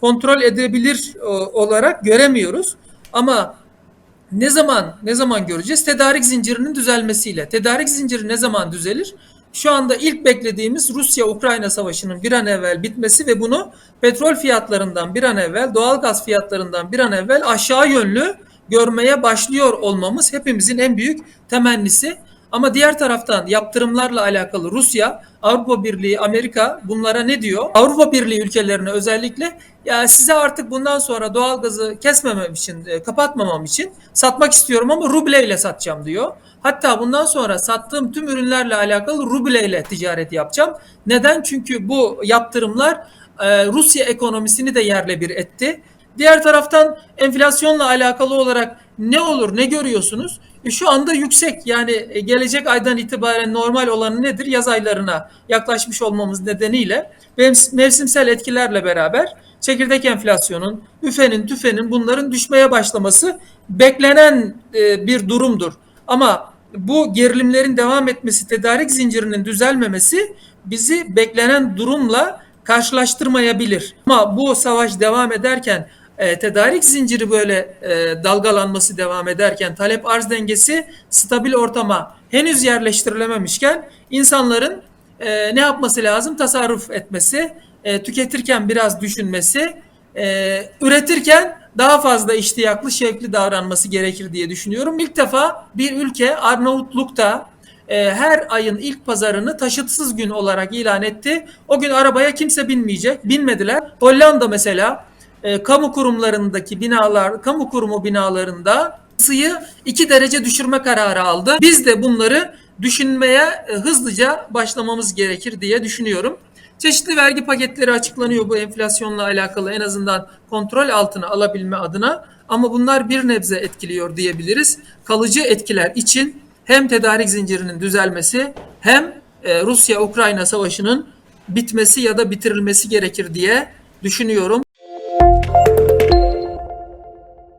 kontrol edebilir o, olarak göremiyoruz. Ama ne zaman ne zaman göreceğiz? Tedarik zincirinin düzelmesiyle. Tedarik zinciri ne zaman düzelir? Şu anda ilk beklediğimiz Rusya-Ukrayna savaşının bir an evvel bitmesi ve bunu petrol fiyatlarından bir an evvel, doğalgaz fiyatlarından bir an evvel aşağı yönlü görmeye başlıyor olmamız hepimizin en büyük temennisi. Ama diğer taraftan yaptırımlarla alakalı Rusya, Avrupa Birliği, Amerika bunlara ne diyor? Avrupa Birliği ülkelerine özellikle ya size artık bundan sonra doğalgazı kesmemem için, e, kapatmamam için satmak istiyorum ama rubleyle satacağım diyor. Hatta bundan sonra sattığım tüm ürünlerle alakalı rubleyle ticaret yapacağım. Neden? Çünkü bu yaptırımlar e, Rusya ekonomisini de yerle bir etti. Diğer taraftan enflasyonla alakalı olarak ne olur ne görüyorsunuz? E, şu anda yüksek yani e, gelecek aydan itibaren normal olanı nedir? Yaz aylarına yaklaşmış olmamız nedeniyle mevsimsel etkilerle beraber çekirdek enflasyonun, üfenin, tüfenin bunların düşmeye başlaması beklenen e, bir durumdur. Ama bu gerilimlerin devam etmesi, tedarik zincirinin düzelmemesi bizi beklenen durumla karşılaştırmayabilir. Ama bu savaş devam ederken e, tedarik zinciri böyle e, dalgalanması devam ederken talep arz dengesi stabil ortama henüz yerleştirilememişken insanların e, ne yapması lazım? Tasarruf etmesi, e, tüketirken biraz düşünmesi, e, üretirken daha fazla iştiyaklı, şevkli davranması gerekir diye düşünüyorum. İlk defa bir ülke Arnavutluk'ta e, her ayın ilk pazarını taşıtsız gün olarak ilan etti. O gün arabaya kimse binmeyecek. Binmediler. Hollanda mesela e, kamu kurumlarındaki binalar, kamu kurumu binalarında ısıyı 2 derece düşürme kararı aldı. Biz de bunları düşünmeye e, hızlıca başlamamız gerekir diye düşünüyorum. Çeşitli vergi paketleri açıklanıyor bu enflasyonla alakalı en azından kontrol altına alabilme adına. Ama bunlar bir nebze etkiliyor diyebiliriz. Kalıcı etkiler için hem tedarik zincirinin düzelmesi hem e, Rusya-Ukrayna savaşının bitmesi ya da bitirilmesi gerekir diye düşünüyorum.